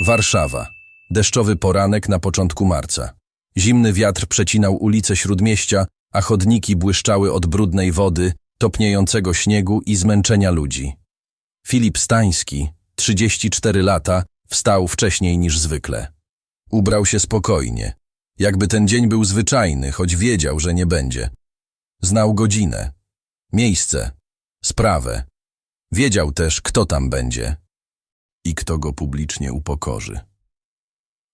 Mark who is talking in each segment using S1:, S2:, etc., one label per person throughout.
S1: Warszawa. Deszczowy poranek na początku marca. Zimny wiatr przecinał ulice Śródmieścia, a chodniki błyszczały od brudnej wody, topniejącego śniegu i zmęczenia ludzi. Filip Stański, 34 lata, wstał wcześniej niż zwykle. Ubrał się spokojnie, jakby ten dzień był zwyczajny, choć wiedział, że nie będzie. Znał godzinę, miejsce, sprawę. Wiedział też, kto tam będzie i kto go publicznie upokorzy.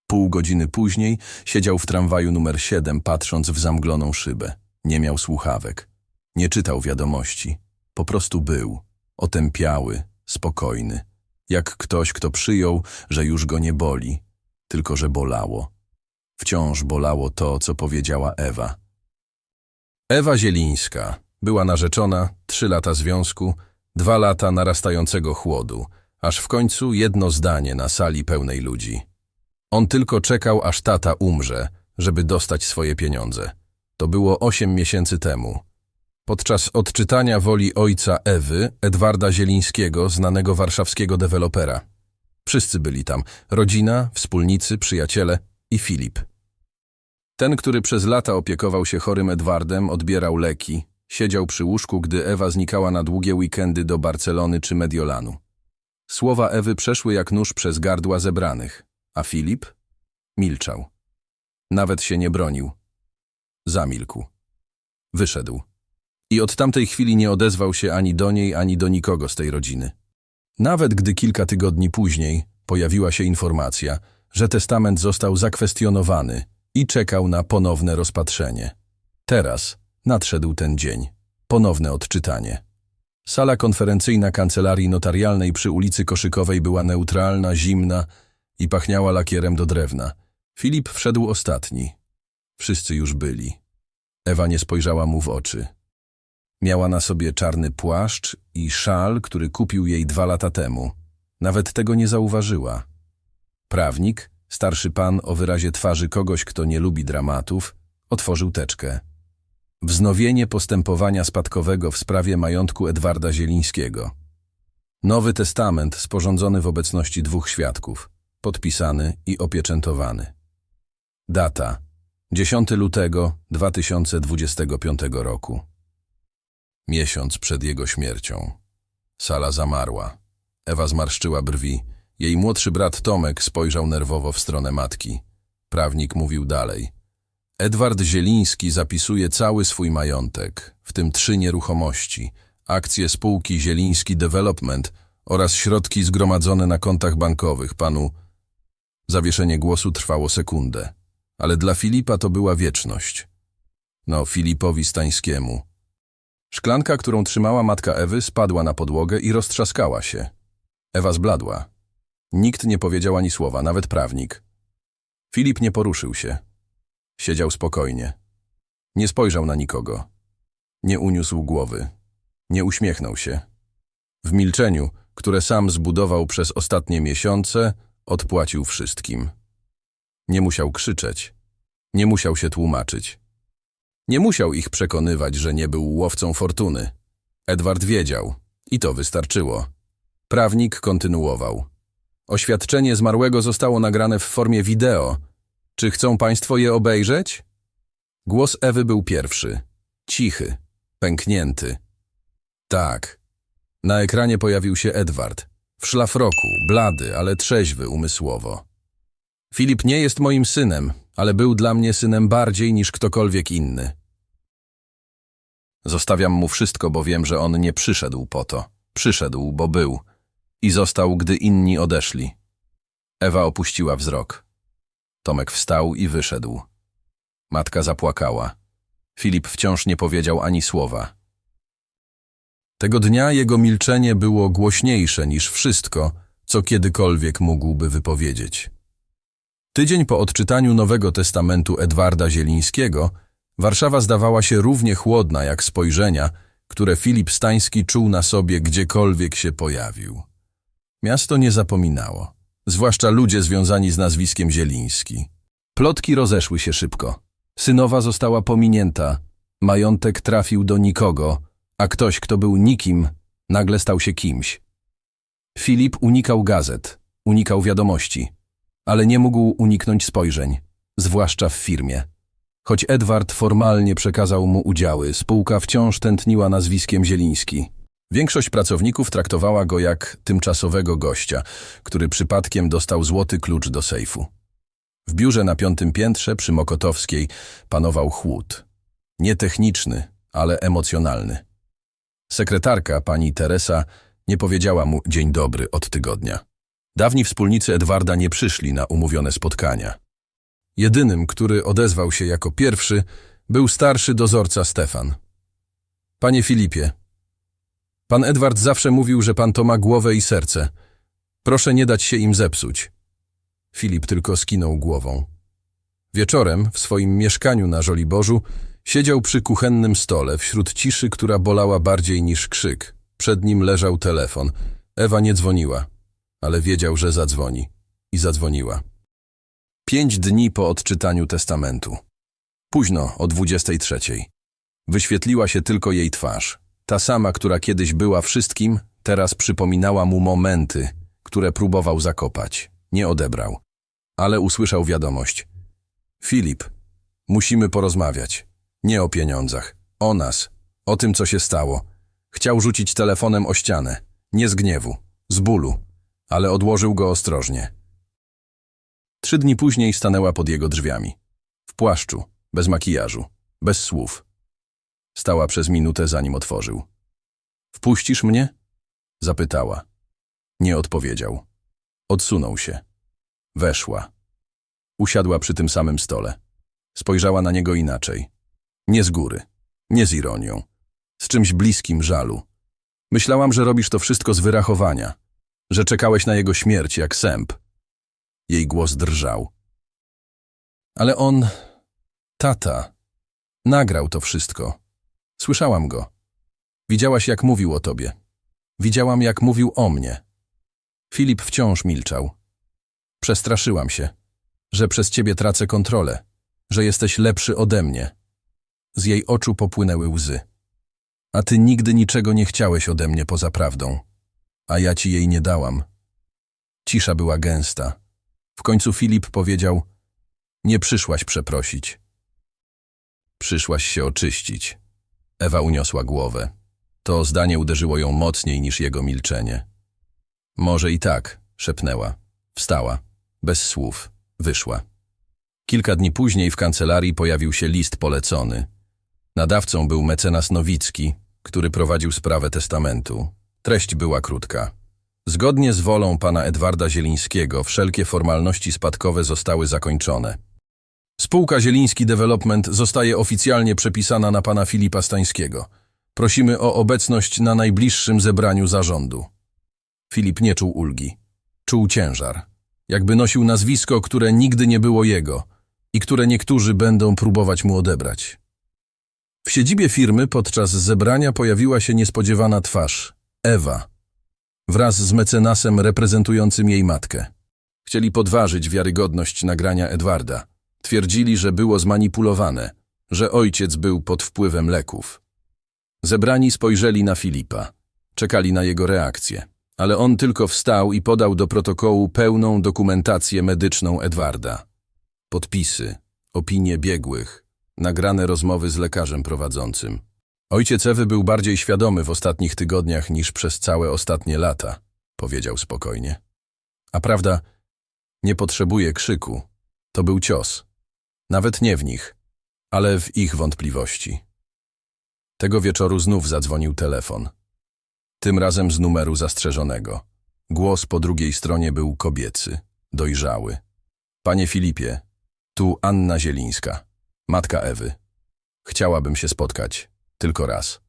S1: Pół godziny później siedział w tramwaju numer 7, patrząc w zamgloną szybę. Nie miał słuchawek. Nie czytał wiadomości. Po prostu był. Otępiały, spokojny. Jak ktoś, kto przyjął, że już go nie boli, tylko że bolało. Wciąż bolało to, co powiedziała Ewa. Ewa Zielińska była narzeczona, trzy lata związku, dwa lata narastającego chłodu, aż w końcu jedno zdanie na sali pełnej ludzi. On tylko czekał, aż tata umrze, żeby dostać swoje pieniądze. To było osiem miesięcy temu. Podczas odczytania woli ojca Ewy, Edwarda Zielińskiego, znanego warszawskiego dewelopera. Wszyscy byli tam. Rodzina, wspólnicy, przyjaciele i Filip. Ten, który przez lata opiekował się chorym Edwardem, odbierał leki, siedział przy łóżku, gdy Ewa znikała na długie weekendy do Barcelony czy Mediolanu. Słowa Ewy przeszły jak nóż przez gardła zebranych, a Filip milczał. Nawet się nie bronił. Zamilkł. Wyszedł. I od tamtej chwili nie odezwał się ani do niej, ani do nikogo z tej rodziny. Nawet gdy kilka tygodni później pojawiła się informacja, że testament został zakwestionowany i czekał na ponowne rozpatrzenie. Teraz nadszedł ten dzień. Ponowne odczytanie. Sala konferencyjna kancelarii notarialnej przy ulicy Koszykowej była neutralna, zimna i pachniała lakierem do drewna. Filip wszedł ostatni. Wszyscy już byli. Ewa nie spojrzała mu w oczy. Miała na sobie czarny płaszcz i szal, który kupił jej dwa lata temu. Nawet tego nie zauważyła. Prawnik, starszy pan o wyrazie twarzy kogoś, kto nie lubi dramatów, otworzył teczkę. Wznowienie postępowania spadkowego w sprawie majątku Edwarda Zielińskiego. Nowy testament sporządzony w obecności dwóch świadków, podpisany i opieczętowany. Data 10 lutego 2025 roku. Miesiąc przed jego śmiercią. Sala zamarła. Ewa zmarszczyła brwi. Jej młodszy brat Tomek spojrzał nerwowo w stronę matki. Prawnik mówił dalej. Edward Zieliński zapisuje cały swój majątek, w tym trzy nieruchomości, akcje spółki Zieliński Development oraz środki zgromadzone na kontach bankowych panu. Zawieszenie głosu trwało sekundę, ale dla Filipa to była wieczność. No, Filipowi Stańskiemu. Szklanka, którą trzymała matka Ewy, spadła na podłogę i roztrzaskała się. Ewa zbladła. Nikt nie powiedział ani słowa, nawet prawnik. Filip nie poruszył się. Siedział spokojnie. Nie spojrzał na nikogo. Nie uniósł głowy. Nie uśmiechnął się. W milczeniu, które sam zbudował przez ostatnie miesiące, odpłacił wszystkim. Nie musiał krzyczeć. Nie musiał się tłumaczyć. Nie musiał ich przekonywać, że nie był łowcą fortuny. Edward wiedział. I to wystarczyło. Prawnik kontynuował. Oświadczenie zmarłego zostało nagrane w formie wideo. Czy chcą państwo je obejrzeć? Głos Ewy był pierwszy. Cichy, pęknięty. Tak. Na ekranie pojawił się Edward. W szlafroku, blady, ale trzeźwy umysłowo. Filip nie jest moim synem, ale był dla mnie synem bardziej niż ktokolwiek inny. Zostawiam mu wszystko, bo wiem, że on nie przyszedł po to. Przyszedł, bo był. I został, gdy inni odeszli. Ewa opuściła wzrok. Tomek wstał i wyszedł. Matka zapłakała. Filip wciąż nie powiedział ani słowa. Tego dnia jego milczenie było głośniejsze niż wszystko, co kiedykolwiek mógłby wypowiedzieć. Tydzień po odczytaniu Nowego Testamentu Edwarda Zielińskiego, Warszawa zdawała się równie chłodna jak spojrzenia, które Filip Stański czuł na sobie gdziekolwiek się pojawił. Miasto nie zapominało, zwłaszcza ludzie związani z nazwiskiem Zieliński. Plotki rozeszły się szybko. Synowa została pominięta, majątek trafił do nikogo, a ktoś, kto był nikim, nagle stał się kimś. Filip unikał gazet, unikał wiadomości. ale nie mógł uniknąć spojrzeń, zwłaszcza w firmie. Choć Edward formalnie przekazał mu udziały, spółka wciąż tętniła nazwiskiem Zieliński. Większość pracowników traktowała go jak tymczasowego gościa, który przypadkiem dostał złoty klucz do sejfu. W biurze na piątym piętrze przy Mokotowskiej panował chłód. Nie techniczny, ale emocjonalny. Sekretarka, pani Teresa, nie powiedziała mu dzień dobry od tygodnia. Dawni wspólnicy Edwarda nie przyszli na umówione spotkania. Jedynym, który odezwał się jako pierwszy, był starszy dozorca Stefan. Panie Filipie, pan Edward zawsze mówił, że pan to ma głowę i serce. Proszę nie dać się im zepsuć. Filip tylko skinął głową. Wieczorem w swoim mieszkaniu na Żoliborzu siedział przy kuchennym stole wśród ciszy, która bolała bardziej niż krzyk. Przed nim leżał telefon. Ewa nie dzwoniła, ale wiedział, że zadzwoni. I zadzwoniła. Pięć dni po odczytaniu testamentu. Późno, o dwudziestej trzeciej. Wyświetliła się tylko jej twarz. Ta sama, która kiedyś była wszystkim, teraz przypominała mu momenty, które próbował zakopać. Nie odebrał. Ale usłyszał wiadomość. Filip, musimy porozmawiać. Nie o pieniądzach. O nas. O tym, co się stało. Chciał rzucić telefonem o ścianę. Nie z gniewu. Z bólu. Ale odłożył go ostrożnie. Trzy dni później stanęła pod jego drzwiami. W płaszczu, bez makijażu, bez słów. Stała przez minutę, zanim otworzył. Wpuścisz mnie? Zapytała. Nie odpowiedział. Odsunął się. Weszła. Usiadła przy tym samym stole. Spojrzała na niego inaczej. Nie z góry, nie z ironią, z czymś bliskim żalu. Myślałam, że robisz to wszystko z wyrachowania, że czekałeś na jego śmierć jak sęp. Jej głos drżał. Ale on, tata, nagrał to wszystko. Słyszałam go. Widziałaś, jak mówił o tobie. Widziałam, jak mówił o mnie. Filip wciąż milczał. Przestraszyłam się, że przez ciebie tracę kontrolę, że jesteś lepszy ode mnie. Z jej oczu popłynęły łzy. A ty nigdy niczego nie chciałeś ode mnie poza prawdą, a ja ci jej nie dałam. Cisza była gęsta. W końcu Filip powiedział: Nie przyszłaś przeprosić. Przyszłaś się oczyścić. Ewa uniosła głowę. To zdanie uderzyło ją mocniej niż jego milczenie. Może i tak, szepnęła. Wstała. Bez słów. Wyszła. Kilka dni później w kancelarii pojawił się list polecony. Nadawcą był mecenas Nowicki, który prowadził sprawę testamentu. Treść była krótka. Zgodnie z wolą pana Edwarda Zielińskiego wszelkie formalności spadkowe zostały zakończone. Spółka Zieliński Development zostaje oficjalnie przepisana na pana Filipa Stańskiego. Prosimy o obecność na najbliższym zebraniu zarządu. Filip nie czuł ulgi. Czuł ciężar. Jakby nosił nazwisko, które nigdy nie było jego i które niektórzy będą próbować mu odebrać. W siedzibie firmy podczas zebrania pojawiła się niespodziewana twarz Ewa wraz z mecenasem reprezentującym jej matkę. Chcieli podważyć wiarygodność nagrania Edwarda. Twierdzili, że było zmanipulowane, że ojciec był pod wpływem leków. Zebrani spojrzeli na Filipa. Czekali na jego reakcję. Ale on tylko wstał i podał do protokołu pełną dokumentację medyczną Edwarda. Podpisy, opinie biegłych, nagrane rozmowy z lekarzem prowadzącym. Ojciec Ewy był bardziej świadomy w ostatnich tygodniach niż przez całe ostatnie lata, powiedział spokojnie. A prawda, nie potrzebuje krzyku. To był cios. Nawet nie w nich, ale w ich wątpliwości. Tego wieczoru znów zadzwonił telefon. Tym razem z numeru zastrzeżonego. Głos po drugiej stronie był kobiecy, dojrzały. Panie Filipie, tu Anna Zielińska, matka Ewy. Chciałabym się spotkać, tylko raz.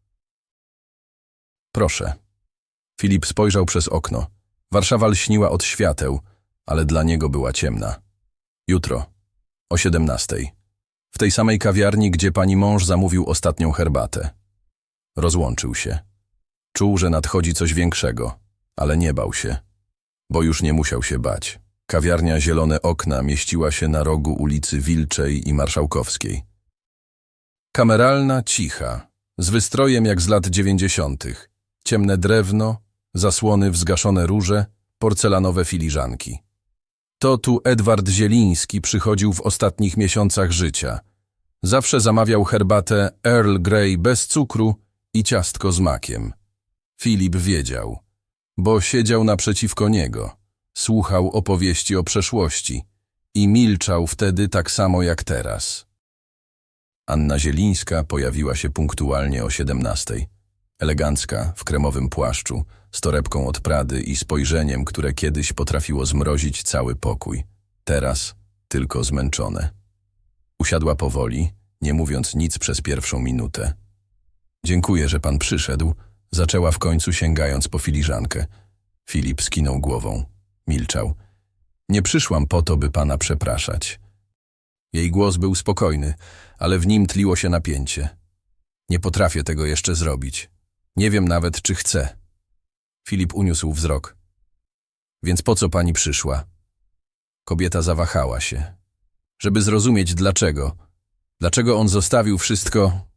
S1: Proszę. Filip spojrzał przez okno. Warszawa lśniła od świateł, ale dla niego była ciemna. Jutro, o siedemnastej. W tej samej kawiarni, gdzie pani mąż zamówił ostatnią herbatę. Rozłączył się. Czuł, że nadchodzi coś większego, ale nie bał się, bo już nie musiał się bać. Kawiarnia Zielone Okna mieściła się na rogu ulicy Wilczej i Marszałkowskiej. Kameralna, cicha, z wystrojem jak z lat dziewięćdziesiątych. Ciemne drewno, zasłony w zgaszone róże, porcelanowe filiżanki. To tu Edward Zieliński przychodził w ostatnich miesiącach życia. Zawsze zamawiał herbatę Earl Grey bez cukru i ciastko z makiem. Filip wiedział, bo siedział naprzeciwko niego, słuchał opowieści o przeszłości i milczał wtedy tak samo jak teraz. Anna Zielińska pojawiła się punktualnie o siedemnastej. Elegancka, w kremowym płaszczu, z torebką od Prady i spojrzeniem, które kiedyś potrafiło zmrozić cały pokój. Teraz tylko zmęczone. Usiadła powoli, nie mówiąc nic przez pierwszą minutę. Dziękuję, że pan przyszedł, zaczęła w końcu sięgając po filiżankę. Filip skinął głową. Milczał. Nie przyszłam po to, by pana przepraszać. Jej głos był spokojny, ale w nim tliło się napięcie. Nie potrafię tego jeszcze zrobić. Nie wiem nawet, czy chcę. Filip uniósł wzrok. Więc po co pani przyszła? Kobieta zawahała się. Żeby zrozumieć dlaczego. Dlaczego on zostawił wszystko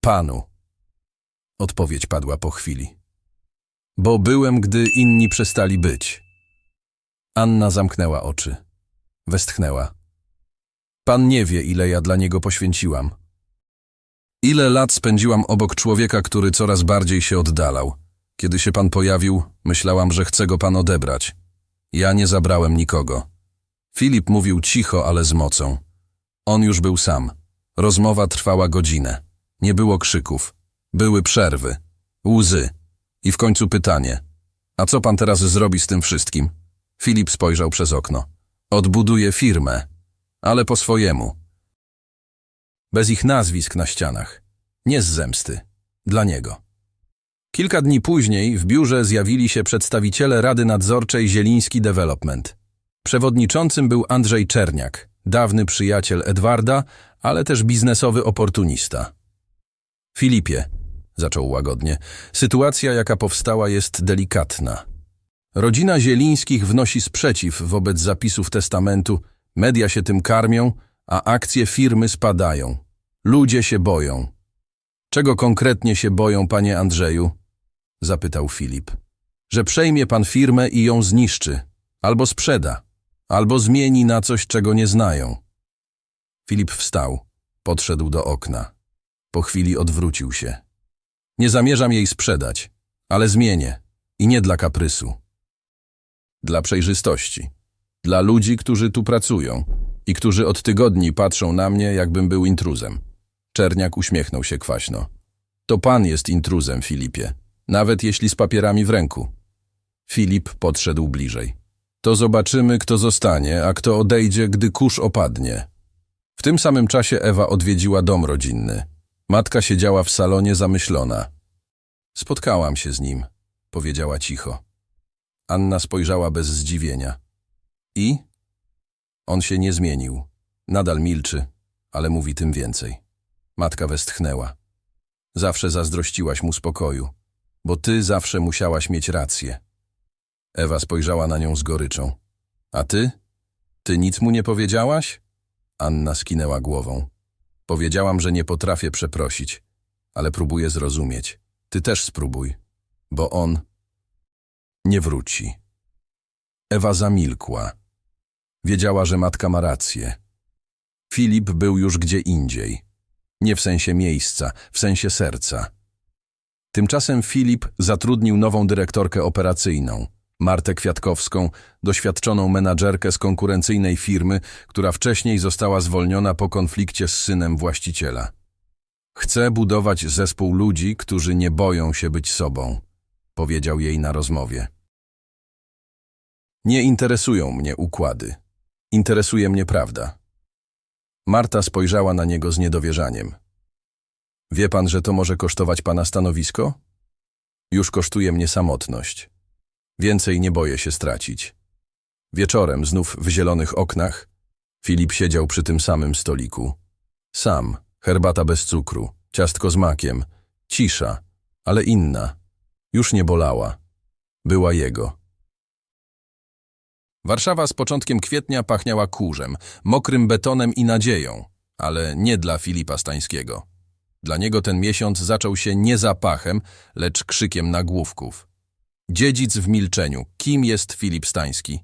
S1: panu? Odpowiedź padła po chwili. Bo byłem, gdy inni przestali być. Anna zamknęła oczy. Westchnęła. Pan nie wie, ile ja dla niego poświęciłam. Ile lat spędziłam obok człowieka, który coraz bardziej się oddalał. Kiedy się pan pojawił, myślałam, że chce go pan odebrać. Ja nie zabrałem nikogo. Filip mówił cicho, ale z mocą. On już był sam. Rozmowa trwała godzinę. Nie było krzyków. Były przerwy. Łzy. I w końcu pytanie. A co pan teraz zrobi z tym wszystkim? Filip spojrzał przez okno. Odbuduje firmę. Ale po swojemu. Bez ich nazwisk na ścianach. Nie z zemsty. Dla niego. Kilka dni później w biurze zjawili się przedstawiciele Rady Nadzorczej Zieliński Development. Przewodniczącym był Andrzej Czerniak, dawny przyjaciel Edwarda, ale też biznesowy oportunista. Filipie, zaczął łagodnie, sytuacja jaka powstała jest delikatna. Rodzina Zielińskich wnosi sprzeciw wobec zapisów testamentu, media się tym karmią, a akcje firmy spadają. Ludzie się boją. Czego konkretnie się boją, panie Andrzeju? Zapytał Filip. Że przejmie pan firmę i ją zniszczy, albo sprzeda, albo zmieni na coś, czego nie znają. Filip wstał, podszedł do okna. Po chwili odwrócił się. Nie zamierzam jej sprzedać, ale zmienię. I nie dla kaprysu. Dla przejrzystości. Dla ludzi, którzy tu pracują i którzy od tygodni patrzą na mnie, jakbym był intruzem. Czerniak uśmiechnął się kwaśno. To pan jest intruzem, Filipie. Nawet jeśli z papierami w ręku. Filip podszedł bliżej. To zobaczymy, kto zostanie, a kto odejdzie, gdy kurz opadnie. W tym samym czasie Ewa odwiedziła dom rodzinny. Matka siedziała w salonie zamyślona. Spotkałam się z nim, powiedziała cicho. Anna spojrzała bez zdziwienia. I? On się nie zmienił. Nadal milczy, ale mówi tym więcej. Matka westchnęła. Zawsze zazdrościłaś mu spokoju, bo ty zawsze musiałaś mieć rację. Ewa spojrzała na nią z goryczą. A ty? Ty nic mu nie powiedziałaś? Anna skinęła głową. Powiedziałam, że nie potrafię przeprosić, ale próbuję zrozumieć. Ty też spróbuj, bo on nie wróci. Ewa zamilkła. Wiedziała, że matka ma rację. Filip był już gdzie indziej. Nie w sensie miejsca, w sensie serca. Tymczasem Filip zatrudnił nową dyrektorkę operacyjną, Martę Kwiatkowską, doświadczoną menadżerkę z konkurencyjnej firmy, która wcześniej została zwolniona po konflikcie z synem właściciela. Chcę budować zespół ludzi, którzy nie boją się być sobą, powiedział jej na rozmowie. Nie interesują mnie układy. Interesuje mnie prawda. Marta spojrzała na niego z niedowierzaniem. Wie pan, że to może kosztować pana stanowisko? Już kosztuje mnie samotność. Więcej nie boję się stracić. Wieczorem, znów w zielonych oknach, Filip siedział przy tym samym stoliku. Sam, herbata bez cukru, ciastko z makiem, cisza, ale inna. Już nie bolała. Była jego. Warszawa z początkiem kwietnia pachniała kurzem, mokrym betonem i nadzieją, ale nie dla Filipa Stańskiego. Dla niego ten miesiąc zaczął się nie zapachem, lecz krzykiem nagłówków. Dziedzic w milczeniu. Kim jest Filip Stański?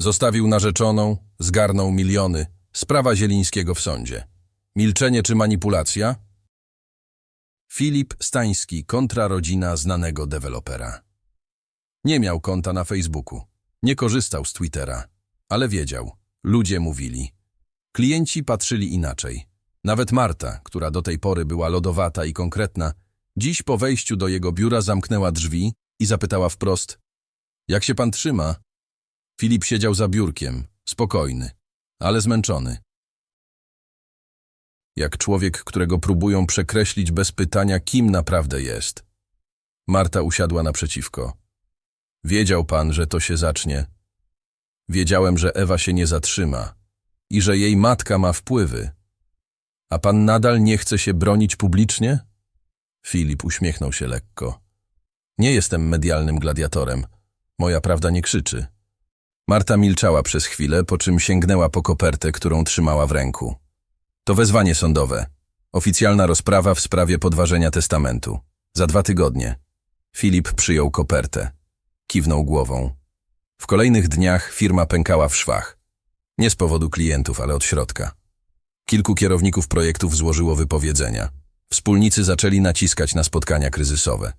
S1: Zostawił narzeczoną, zgarnął miliony. Sprawa Zielińskiego w sądzie. Milczenie czy manipulacja? Filip Stański kontra rodzina znanego dewelopera. Nie miał konta na Facebooku. Nie korzystał z Twittera. Ale wiedział. Ludzie mówili. Klienci patrzyli inaczej. Nawet Marta, która do tej pory była lodowata i konkretna, dziś po wejściu do jego biura zamknęła drzwi i zapytała wprost: Jak się pan trzyma? Filip siedział za biurkiem, spokojny, ale zmęczony. Jak człowiek, którego próbują przekreślić bez pytania, kim naprawdę jest. Marta usiadła naprzeciwko. Wiedział pan, że to się zacznie. Wiedziałem, że Ewa się nie zatrzyma i że jej matka ma wpływy. A pan nadal nie chce się bronić publicznie? Filip uśmiechnął się lekko. Nie jestem medialnym gladiatorem. Moja prawda nie krzyczy. Marta milczała przez chwilę, po czym sięgnęła po kopertę, którą trzymała w ręku. To wezwanie sądowe. Oficjalna rozprawa w sprawie podważenia testamentu. Za dwa tygodnie. Filip przyjął kopertę. Kiwnął głową. W kolejnych dniach firma pękała w szwach. Nie z powodu klientów, ale od środka. Kilku kierowników projektów złożyło wypowiedzenia. Wspólnicy zaczęli naciskać na spotkania kryzysowe.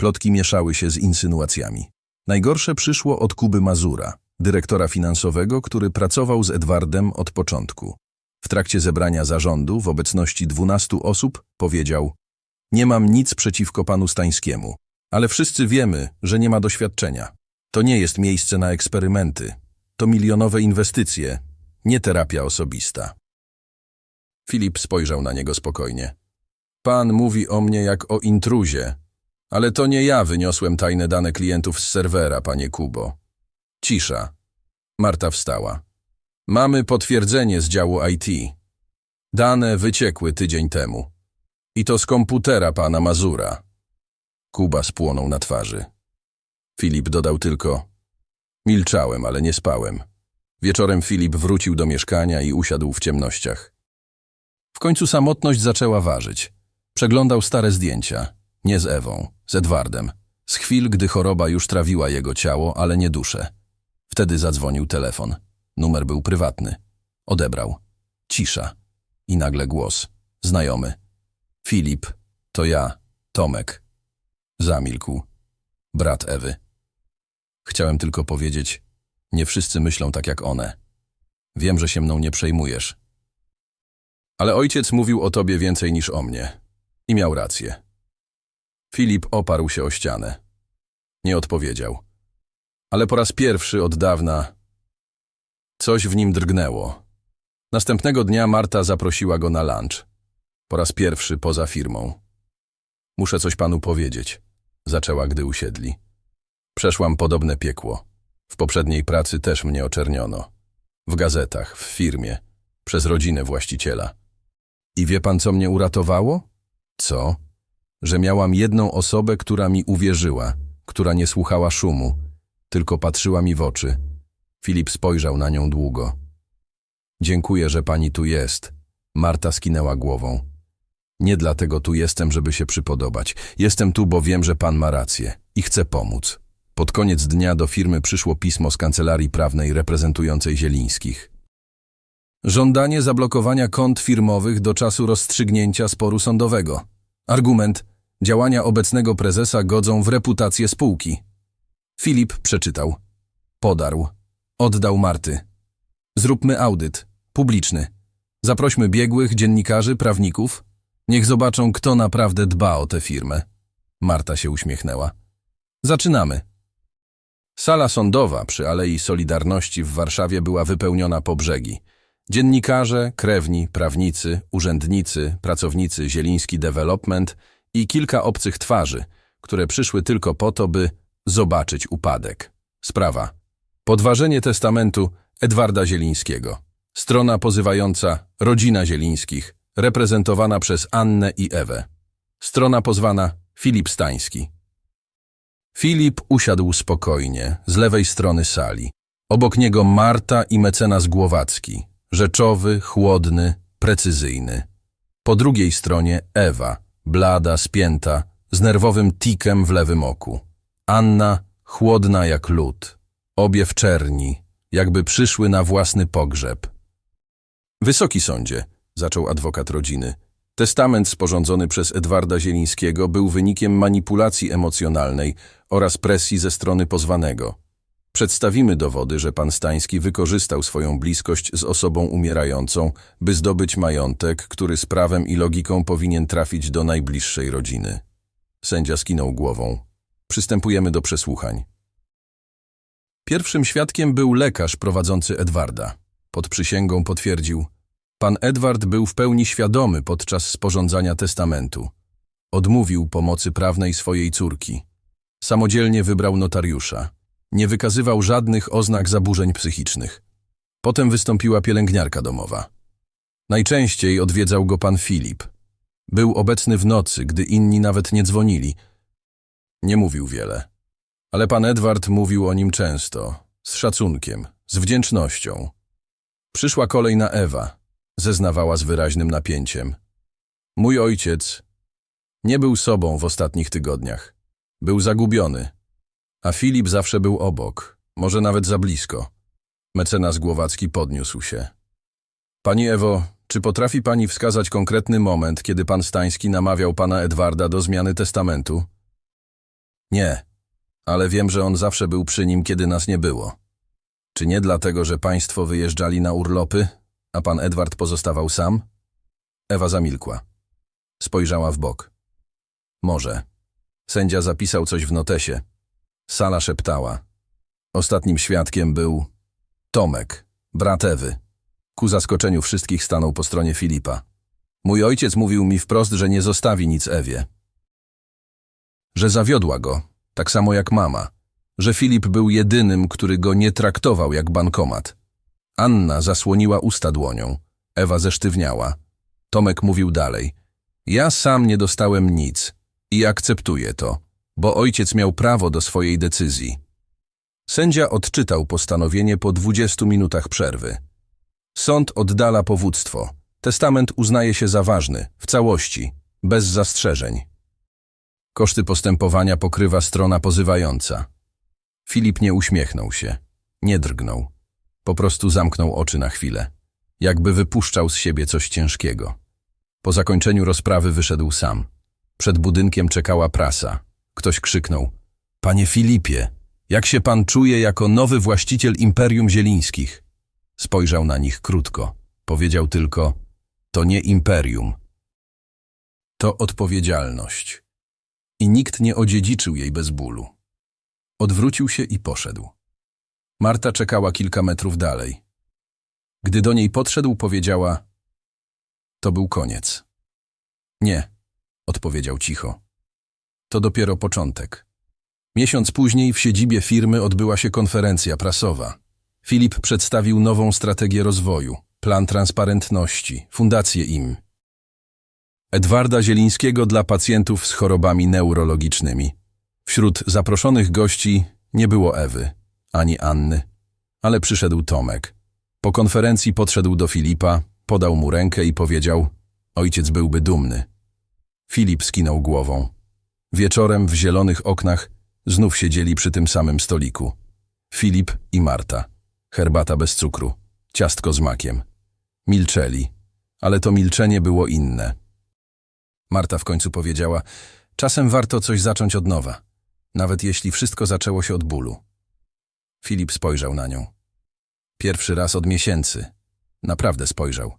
S1: Plotki mieszały się z insynuacjami. Najgorsze przyszło od Kuby Mazura, dyrektora finansowego, który pracował z Edwardem od początku. W trakcie zebrania zarządu w obecności 12 osób powiedział Nie mam nic przeciwko panu Stańskiemu, ale wszyscy wiemy, że nie ma doświadczenia. To nie jest miejsce na eksperymenty. To milionowe inwestycje, nie terapia osobista. Filip spojrzał na niego spokojnie. Pan mówi o mnie jak o intruzie, ale to nie ja wyniosłem tajne dane klientów z serwera, panie Kubo. Cisza. Marta wstała. Mamy potwierdzenie z działu IT. Dane wyciekły tydzień temu. I to z komputera pana Mazura. Kuba spłonął na twarzy. Filip dodał tylko: Milczałem, ale nie spałem. Wieczorem Filip wrócił do mieszkania i usiadł w ciemnościach. W końcu samotność zaczęła ważyć. Przeglądał stare zdjęcia. Nie z Ewą, z Edwardem. Z chwil, gdy choroba już trawiła jego ciało, ale nie duszę. Wtedy zadzwonił telefon. Numer był prywatny. Odebrał. Cisza. I nagle głos. Znajomy. Filip, to ja, Tomek. Zamilkł. Brat Ewy. Chciałem tylko powiedzieć, nie wszyscy myślą tak jak one. Wiem, że się mną nie przejmujesz. Ale ojciec mówił o tobie więcej niż o mnie. I miał rację. Filip oparł się o ścianę. Nie odpowiedział. Ale po raz pierwszy od dawna coś w nim drgnęło. Następnego dnia Marta zaprosiła go na lunch. Po raz pierwszy poza firmą. Muszę coś panu powiedzieć, zaczęła, gdy usiedli. Przeszłam podobne piekło. W poprzedniej pracy też mnie oczerniono. W gazetach, w firmie, przez rodzinę właściciela. I wie pan, co mnie uratowało? Co? Że miałam jedną osobę, która mi uwierzyła, która nie słuchała szumu, tylko patrzyła mi w oczy. Filip spojrzał na nią długo. Dziękuję, że pani tu jest. Marta skinęła głową. Nie dlatego tu jestem, żeby się przypodobać. Jestem tu, bo wiem, że pan ma rację i chcę pomóc. Pod koniec dnia do firmy przyszło pismo z kancelarii prawnej reprezentującej Zielińskich. Żądanie zablokowania kont firmowych do czasu rozstrzygnięcia sporu sądowego. Argument: działania obecnego prezesa godzą w reputację spółki. Filip przeczytał. Podarł. Oddał Marty. Zróbmy audyt. Publiczny. Zaprośmy biegłych, dziennikarzy, prawników. Niech zobaczą, kto naprawdę dba o tę firmę. Marta się uśmiechnęła. Zaczynamy. Sala sądowa przy Alei Solidarności w Warszawie była wypełniona po brzegi. Dziennikarze, krewni, prawnicy, urzędnicy, pracownicy Zieliński Development i kilka obcych twarzy, które przyszły tylko po to, by zobaczyć upadek. Sprawa. Podważenie testamentu Edwarda Zielińskiego. Strona pozywająca Rodzina Zielińskich, reprezentowana przez Annę i Ewę. Strona pozwana Filip Stański. Filip usiadł spokojnie, z lewej strony sali. Obok niego Marta i mecenas Głowacki, rzeczowy, chłodny, precyzyjny. Po drugiej stronie Ewa, blada, spięta, z nerwowym tikiem w lewym oku. Anna, chłodna jak lód. Obie w czerni, jakby przyszły na własny pogrzeb. Wysoki sądzie, zaczął adwokat rodziny. Testament sporządzony przez Edwarda Zielińskiego był wynikiem manipulacji emocjonalnej oraz presji ze strony pozwanego. Przedstawimy dowody, że pan Stański wykorzystał swoją bliskość z osobą umierającą, by zdobyć majątek, który z prawem i logiką powinien trafić do najbliższej rodziny. Sędzia skinął głową. Przystępujemy do przesłuchań. Pierwszym świadkiem był lekarz prowadzący Edwarda. Pod przysięgą potwierdził, pan Edward był w pełni świadomy podczas sporządzania testamentu. Odmówił pomocy prawnej swojej córki. Samodzielnie wybrał notariusza. Nie wykazywał żadnych oznak zaburzeń psychicznych. Potem wystąpiła pielęgniarka domowa. Najczęściej odwiedzał go pan Filip. Był obecny w nocy, gdy inni nawet nie dzwonili. Nie mówił wiele. Ale pan Edward mówił o nim często, z szacunkiem, z wdzięcznością. Przyszła kolej na Ewa, zeznawała z wyraźnym napięciem. Mój ojciec nie był sobą w ostatnich tygodniach. Był zagubiony, a Filip zawsze był obok, może nawet za blisko. Mecenas Głowacki podniósł się. Pani Ewo, czy potrafi pani wskazać konkretny moment, kiedy pan Stański namawiał pana Edwarda do zmiany testamentu? Nie, ale wiem, że on zawsze był przy nim, kiedy nas nie było. Czy nie dlatego, że państwo wyjeżdżali na urlopy, a pan Edward pozostawał sam? Ewa zamilkła. Spojrzała w bok. Może. Sędzia zapisał coś w notesie. Sala szeptała. Ostatnim świadkiem był Tomek, brat Ewy. Ku zaskoczeniu wszystkich stanął po stronie Filipa. Mój ojciec mówił mi wprost, że nie zostawi nic Ewie. Że zawiodła go, tak samo jak mama. Że Filip był jedynym, który go nie traktował jak bankomat. Anna zasłoniła usta dłonią. Ewa zesztywniała. Tomek mówił dalej. Ja sam nie dostałem nic i akceptuję to, bo ojciec miał prawo do swojej decyzji. Sędzia odczytał postanowienie po 20 minutach przerwy. Sąd oddala powództwo. Testament uznaje się za ważny, w całości, bez zastrzeżeń. Koszty postępowania pokrywa strona pozywająca. Filip nie uśmiechnął się, nie drgnął. Po prostu zamknął oczy na chwilę, jakby wypuszczał z siebie coś ciężkiego. Po zakończeniu rozprawy wyszedł sam. Przed budynkiem czekała prasa. Ktoś krzyknął. Panie Filipie, jak się pan czuje jako nowy właściciel Imperium Zielińskich? Spojrzał na nich krótko. Powiedział tylko, to nie imperium. To odpowiedzialność. I nikt nie odziedziczył jej bez bólu. Odwrócił się i poszedł. Marta czekała kilka metrów dalej. Gdy do niej podszedł, powiedziała: To był koniec. Nie, odpowiedział cicho. To dopiero początek. Miesiąc później w siedzibie firmy odbyła się konferencja prasowa. Filip przedstawił nową strategię rozwoju, plan transparentności, fundację im. Edwarda Zielińskiego dla pacjentów z chorobami neurologicznymi. Wśród zaproszonych gości nie było Ewy, ani Anny, ale przyszedł Tomek. Po konferencji podszedł do Filipa, podał mu rękę i powiedział: Ojciec byłby dumny. Filip skinął głową. Wieczorem w zielonych oknach znów siedzieli przy tym samym stoliku. Filip i Marta. Herbata bez cukru, ciastko z makiem. Milczeli, ale to milczenie było inne. Marta w końcu powiedziała: Czasem warto coś zacząć od nowa, nawet jeśli wszystko zaczęło się od bólu. Filip spojrzał na nią. Pierwszy raz od miesięcy. Naprawdę spojrzał.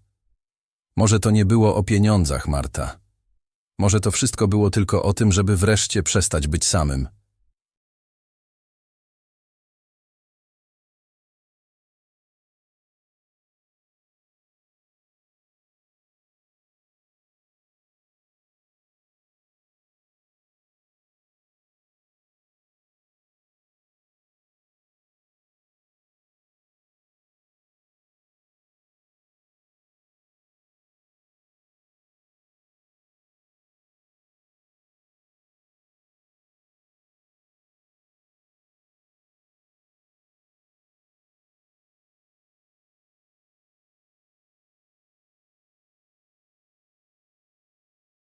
S1: Może to nie było o pieniądzach, Marta. Może to wszystko było tylko o tym, żeby wreszcie przestać być samym.